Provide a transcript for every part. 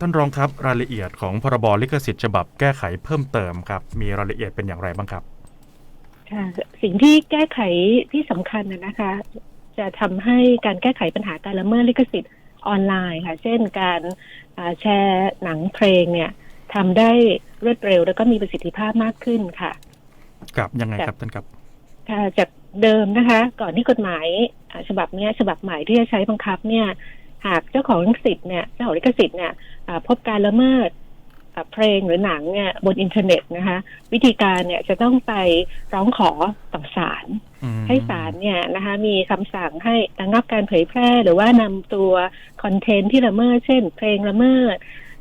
ท่านรองครับรายละเอียดของพรบลิขสิทธิ์ฉบับแก้ไขเพิ่มเติมครับ มีรายละเอียดเป็นอย่างไรบ้างครับค่ะสิ่งที่แก้ไขที่สำคัญนะนะคะ จะทำให้การแก้ไขปัญหาการละเมิดลิขสิทธิ์ออนไลน์ค่ะ เช่นการอ่าแชร์หนังเพลงเนี่ยทำได้รวดเร็ว แล้วก็มีประสิทธิภาพมากขึ้นค่ะครับยังไงครับท่านครับค่ะจากเดิมนะคะ ก่อนที่กฎหมายอ่าฉบับเนี้ยฉบับใหม่ที่จะใช้บังคับเนี่ย หากเจ้าของลิขสิทธิ์เนี่ยเจ้าของลิขสิทธิ์เนี่ยอ่าพบการละเมิดอ่าเพลงหรือหนังเนี่ยบนอินเทอร์เน็ตนะคะ วิธีการเนี่ยจะต้องไปร้องขอต่อศาลอืมให้ศาลเนี่ยนะคะมีคำสั่งให้ระงับการเผยแพร่หรือว่านำตัวคอนเทนต์ที่ละเมิดเช่น เพลงละเมิด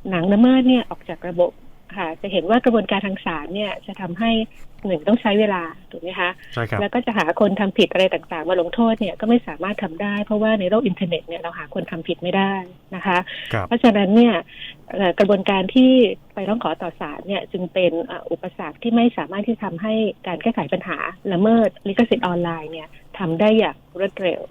หนังละเมิดเนี่ยออกจากระบบ ค่ะ จะเห็นว่ากระบวนการทางศาลเนี่ยจะทำให้หนึ่งต้องใช้เวลาถูกไหมคะใช่ครับแล้วก็จะหาคนทำผิดอะไรต่างๆ มาลงโทษเนี่ยก็ไม่สามารถทำได้ เพราะว่าในโลกอินเทอร์เน็ตเนี่ยเราหาคนทำผิดไม่ได้นะคะครับเพราะฉะนั้นเนี่ยเอ่อกระบวนการที่ไปร้องขอต่อศาลเนี่ยจึงเป็นเอ่ออุปสรรคที่ไม่สามารถที่ทำให้การแก้ไขปัญหาละเมิดลิขสิทธิ์ออนไลน์เนี่ยทำได้อย่างรวดเร็ว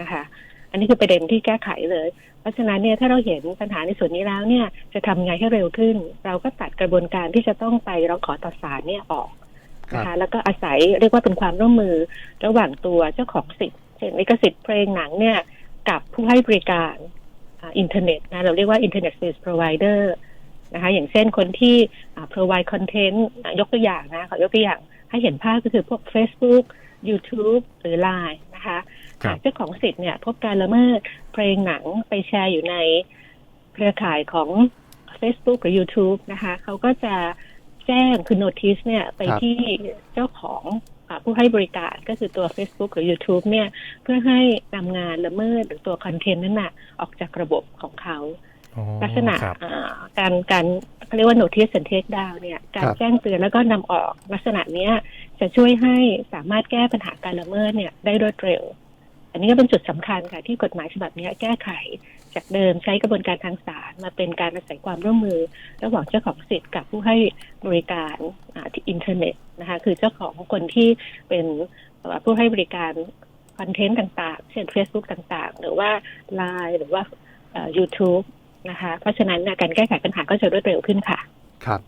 นะคะ อันนี้คือประเด็นที่แก้ไขเลย เพราะฉะนั้นเนี่ยถ้าเราเห็นปัญหาในส่วนนี้แล้วเนี่ยจะทำไงให้เร็วขึ้น เราก็ตัดกระบวนการที่จะต้องไปร้องขอต่อศาลเนี่ยออกครันะบคะแล้วก็อาศัยเรียกว่าเป็นความร่วมมือระหว่างตัวเจ้าของสิทธิ์เช่นลิขสิทธิ์เพลงหนังเนี่ยกับผู้ให้บริการอ่าอินเทอร์เน็ตนะเราเรียกว่า Internet Service Provider นะคะอย่างเช่นคนที่อ่า provide content อะยกตัวอย่างนะขอยกตัวอย่างให้เห็นภาพก็คือพวก Facebook YouTube หรือ Line นะคะครับ หากเจ้าของสิทธิ์เนี่ย พบการละเมิดเพลงหนังไปแชร์อยู่ในเครือข่ายของ Facebook หรือ YouTube นะคะเขาก็จะแจ้งคือ notice เนี่ยไปครับที่เจ้าของอาผู้ให้บริการก็คือตัว Facebook หรือ YouTube เนี่ย เพื่อให้นำงานละเมิดหรือตัวคอนเทนต์นั้นน่ะออกจากระบบของเขาอ๋อลักษณะครับอ่าการการเขาเรียกว่า notice and take down เนี่ย การครับแจ้งเตือนแล้วก็นำออกลักษณะเนี้ยจะช่วยให้สามารถแก้ปัญหาการละเมิดเนี่ยได้รวดเร็วอั นนี้ก็เป็นจุดสำคัญค่ะที่กฎหมายฉบับนี้แก้ไข จากเดิมใช้กระบวนการทางศาลมาเป็นการอาศัยความร่วมมือ ระหว่างเจ้าของสิทธิ์กับผู้ให้บริการที่อินเทอร์เน็ตนะคะคือเจ้าของคนที่เป็นผู้ให้บริการคอนเทนต์ต่างๆ เช่น Facebook ต่างๆ หรือว่า Line หรือว่า YouTube นะคะ เพราะฉะนั้นการแก้ไขปัญหาก็จะรวดเร็วขึ้นค่ะ ครับ